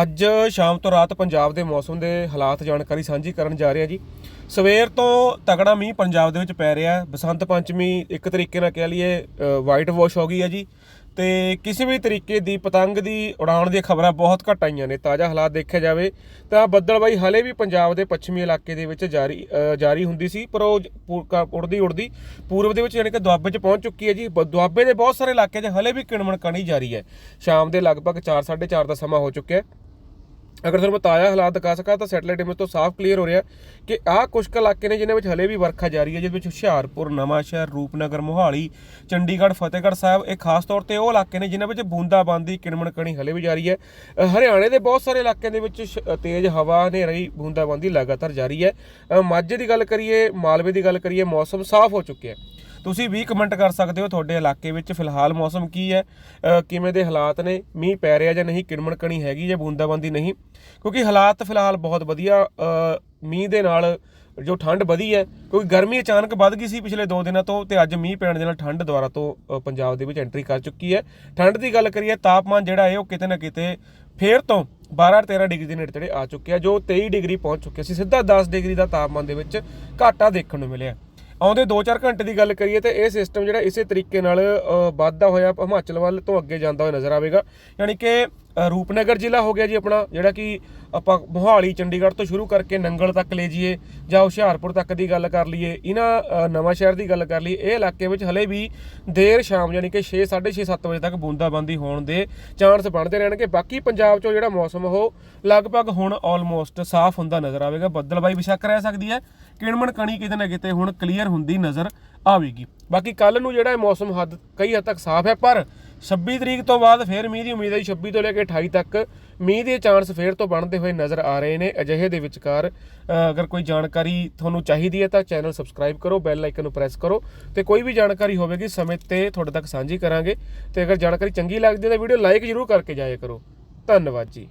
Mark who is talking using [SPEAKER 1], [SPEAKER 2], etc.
[SPEAKER 1] ਅੱਜ ਸ਼ਾਮ ਤੋਂ ਰਾਤ ਪੰਜਾਬ ਦੇ ਮੌਸਮ ਦੇ ਹਾਲਾਤ ਜਾਣਕਾਰੀ ਸਾਂਝੀ ਕਰਨ ਜਾ ਰਹੇ ਹਾਂ ਜੀ। ਸਵੇਰ ਤੋਂ ਤਗੜਾ ਮੀਂਹ ਪੰਜਾਬ ਦੇ ਵਿੱਚ ਪੈ ਰਿਹਾ। ਬਸੰਤ ਪੰਚਮੀ ਇੱਕ ਤਰੀਕੇ ਨਾਲ ਕਹਿ ਲਈਏ ਵਾਈਟ ਵਾਸ਼ ਹੋ ਗਈ ਹੈ ਜੀ। ਤੇ ਕਿਸੇ ਵੀ ਤਰੀਕੇ ਦੀ ਪਤੰਗ ਦੀ ਉਡਾਉਣ ਦੀਆਂ ਖਬਰਾਂ ਬਹੁਤ ਘੱਟ ਆਈਆਂ ਨੇ। ਤਾਜ਼ਾ ਹਾਲਾਤ ਦੇਖਿਆ ਜਾਵੇ ਤਾਂ ਬੱਦਲਬਾਈ ਹਲੇ ਵੀ ਪੰਜਾਬ ਦੇ ਪੱਛਮੀ ਇਲਾਕੇ ਦੇ ਵਿੱਚ ਜਾਰੀ ਜਾਰੀ ਹੁੰਦੀ ਸੀ, ਪਰ ਉਹ ਜ- ਪੂ- ਕ- ਉੜਦੀ ਉੜਦੀ ਪੂਰਬ ਦੇ ਵਿੱਚ ਯਾਨੀ ਕਿ ਦੁਆਬੇ 'ਚ ਪਹੁੰਚ ਚੁੱਕੀ ਹੈ ਜੀ। ਦੁਆਬੇ ਦੇ ਬਹੁਤ ਸਾਰੇ ਇਲਾਕੇ 'ਚ ਹਲੇ ਵੀ ਕਿਣਮਣ ਕਣੀ ਜਾਰੀ ਹੈ। ਸ਼ਾਮ ਦੇ ਲਗਭਗ 4:30 ਦਾ ਸਮਾਂ ਹੋ ਚੁੱਕਿਆ ਹੈ। ਅਗਰ ਤੁਹਾਨੂੰ ਮੈਂ ਤਾਜ਼ਾ ਹਾਲਾਤ ਦਿਖਾ ਸਕਾਂ ਤਾਂ ਸੈਟਲਾਈਟ ਇਮੇਜ ਤੋਂ ਸਾਫ਼ ਕਲੀਅਰ ਹੋ ਰਿਹਾ ਕਿ ਆਹ ਕੁਝ ਕੁ ਇਲਾਕੇ ਨੇ ਜਿਨ੍ਹਾਂ ਵਿੱਚ ਹਲੇ ਵੀ ਵਰਖਾ ਜਾਰੀ ਹੈ ਜਿਹਦੇ ਵਿੱਚ ਹੁਸ਼ਿਆਰਪੁਰ, ਨਵਾਂਸ਼ਹਿਰ, ਰੂਪਨਗਰ, ਮੋਹਾਲੀ, ਚੰਡੀਗੜ੍ਹ, ਫਤਿਹਗੜ੍ਹ ਸਾਹਿਬ ਇਹ ਖਾਸ ਤੌਰ ਤੇ ਉਹ ਇਲਾਕੇ ਨੇ ਜਿਨ੍ਹਾਂ ਵਿੱਚ ਬੂੰਦਾਬਾਂਦੀ, ਕਿਣਮਣਕਣੀ ਹਲੇ ਵੀ ਜਾਰੀ ਹੈ। ਹਰਿਆਣੇ ਦੇ ਬਹੁਤ ਸਾਰੇ ਇਲਾਕਿਆਂ ਦੇ ਵਿੱਚ ਸ਼- ਤੇਜ਼ ਹਵਾ ਹਨੇਰੀ ਬੂੰਦਾਬਾਂਦੀ ਲਗਾਤਾਰ ਜਾਰੀ ਹੈ। ਮਾਝੇ ਦੀ ਗੱਲ ਕਰੀਏ, ਮਾਲਵੇ ਦੀ ਗੱਲ ਕਰੀਏ, ਮੌਸਮ ਸਾਫ਼ ਹੋ ਚੁੱਕਿਆ ਹੈ। ਤੁਸੀਂ ਵੀ ਕਮੈਂਟ ਕਰ ਸਕਦੇ ਹੋ ਤੁਹਾਡੇ ਇਲਾਕੇ ਵਿੱਚ। ਫਿਲਹਾਲ ਮੌਸਮ ਕੀ ਹੈ? ਕਿਵੇਂ ਦੇ ਹਾਲਾਤ ਨੇ? ਮੀਂਹ ਪੈ ਰਿਹਾ ਜਾਂ ਨਹੀਂ? ਕਿਣਮਣ ਕਣੀ ਹੈਗੀ ਜਾਂ ਬੂੰਦਾਬਾਂਦੀ ਨਹੀਂ? ਕਿਉਂਕਿ ਹਾਲਾਤ ਫਿਲਹਾਲ ਬਹੁਤ ਵਧੀਆ ਮੀਂਹ ਦੇ ਨਾਲ ਜੋ ਠੰਡ ਵਧੀ ਹੈ, ਕਿਉਂਕਿ ਗਰਮੀ ਅਚਾਨਕ ਵੱਧ ਗਈ ਸੀ ਪਿਛਲੇ 2 ਦਿਨਾਂ ਤੋਂ ਤੇ ਅੱਜ ਮੀਂਹ ਪੈਣ ਦੇ ਨਾਲ ਠੰਡ ਦੁਬਾਰਾ ਤੋਂ ਪੰਜਾਬ ਦੇ ਵਿੱਚ ਐਂਟਰੀ ਕਰ ਚੁੱਕੀ ਹੈ। ਠੰਡ ਦੀ ਗੱਲ ਕਰੀਏ, ਤਾਪਮਾਨ ਜਿਹੜਾ ਹੈ ਉਹ ਕਿਤੇ ਨਾ ਕਿਤੇ ਫੇਰ ਤੋਂ 12-13 ਡਿਗਰੀ ਦੇ ਨੇੜੇ ਤੇੜੇ ਆ ਚੁੱਕਿਆ, ਜੋ 23 ਡਿਗਰੀ ਪਹੁੰਚ ਚੁੱਕਿਆ ਸੀ। ਸਿੱਧਾ 10 ਡਿਗਰੀ ਦਾ ਤਾਪਮਾਨ ਦੇ ਵਿੱਚ ਘਾਟਾ ਦੇਖਣ ਨੂੰ ਮਿਲਿਆ। ਆਉਂਦੇ 2-4 ਘੰਟੇ ਦੀ ਗੱਲ ਕਰੀਏ ਤੇ ਇਹ ਸਿਸਟਮ ਜਿਹੜਾ ਇਸੇ ਤਰੀਕੇ ਨਾਲ ਵੱਧਦਾ ਹੋਇਆ ਹਿਮਾਚਲ ਵੱਲ ਤੋਂ ਅੱਗੇ ਜਾਂਦਾ ਹੋਇਆ ਨਜ਼ਰ ਆਵੇਗਾ। ਯਾਨੀ ਕਿ ਰੂਪਨਗਰ ਜ਼ਿਲ੍ਹਾ ਹੋ ਗਿਆ ਜੀ ਆਪਣਾ ਜਿਹੜਾ ਕਿ ਆਪਾਂ ਮੋਹਾਲੀ ਚੰਡੀਗੜ੍ਹ ਤੋਂ ਸ਼ੁਰੂ ਕਰਕੇ ਨੰਗਲ ਤੱਕ ਲੈ ਜਾਈਏ ਜਾਂ ਹੁਸ਼ਿਆਰਪੁਰ ਤੱਕ ਦੀ ਗੱਲ ਕਰ ਲਈਏ ਇਹਨਾਂ ਅ, ਨਵਾਂ ਸ਼ਹਿਰ ਦੀ ਗੱਲ ਕਰ ਲਈਏ ਇਹ ਇਲਾਕੇ ਵਿੱਚ ਹਲੇ ਵੀ ਦੇਰ ਸ਼ਾਮ ਯਾਨੀ ਕਿ 6 6:30 7 ਵਜੇ ਤੱਕ ਬੂੰਦਾਬਾਂਦੀ ਹੋਣ ਦੇ ਚਾਂਸ ਬਣਦੇ ਰਹਿਣਗੇ। ਬਾਕੀ ਪੰਜਾਬ 'ਚੋਂ ਜਿਹੜਾ ਮੌਸਮ ਉਹ ਲਗਭਗ ਹੁਣ ਆਲਮੋਸਟ ਸਾਫ਼ ਹੁੰਦਾ ਨਜ਼ਰ ਆਵੇਗਾ। ਬੱਦਲਬਾਈ ਬਿਸ਼ੱਕ ਰਹਿ ਸਕਦੀ ਹੈ ਕਿਣਮਣ ਕਣੀ ਕਿਤੇ ਨਾ ਕਿਤੇ ਹੁਣ ਕਲੀਅਰ ਹੁੰਦੀ ਨਜ਼ਰ ਆਵੇਗੀ। ਬਾਕੀ ਕੱਲ ਨੂੰ ਜਿਹੜਾ ਮੌਸਮ ਹੱਦ ਕਈ ਹੱਦ ਤੱਕ ਸਾਫ਼ ਹੈ ਪਰ 26 ਤਰੀਕ ਤੋਂ ਬਾਅਦ ਫੇਰ ਮੀਂਹ ਦੀ ਉਮੀਦ ਹੈ ਜੀ। 26 ਤੋਂ ਲੈ ਕੇ 28 ਤੱਕ ਮੀਂਹ ਦੇ ਚਾਂਸ ਫੇਰ ਤੋਂ ਬਣਦੇ ਹੋਏ ਨਜ਼ਰ ਆ ਰਹੇ ਨੇ ਅਜਿਹੇ ਦੇ ਵਿਚਕਾਰ ਅਗਰ ਕੋਈ ਜਾਣਕਾਰੀ ਤੁਹਾਨੂੰ ਚਾਹੀਦੀ ਹੈ ਤਾਂ ਚੈਨਲ ਸਬਸਕ੍ਰਾਈਬ ਕਰੋ, ਬੈਲ ਆਈਕਨ ਨੂੰ ਪ੍ਰੈਸ ਕਰੋ ਤੇ ਕੋਈ ਵੀ ਜਾਣਕਾਰੀ ਹੋਵੇਗੀ, ਸਮੇਂ ਤੇ ਤੁਹਾਡੇ ਤੱਕ ਸਾਂਝੀ ਕਰਾਂਗੇ ਤੇ ਅਗਰ ਜਾਣਕਾਰੀ ਚੰਗੀ ਲੱਗਦੀ ਹੈ ਤਾਂ ਵੀਡੀਓ ਲਾਈਕ ਜ਼ਰੂਰ ਕਰਕੇ ਜਾਇਆ ਕਰੋ ਧੰਨਵਾਦ ਜੀ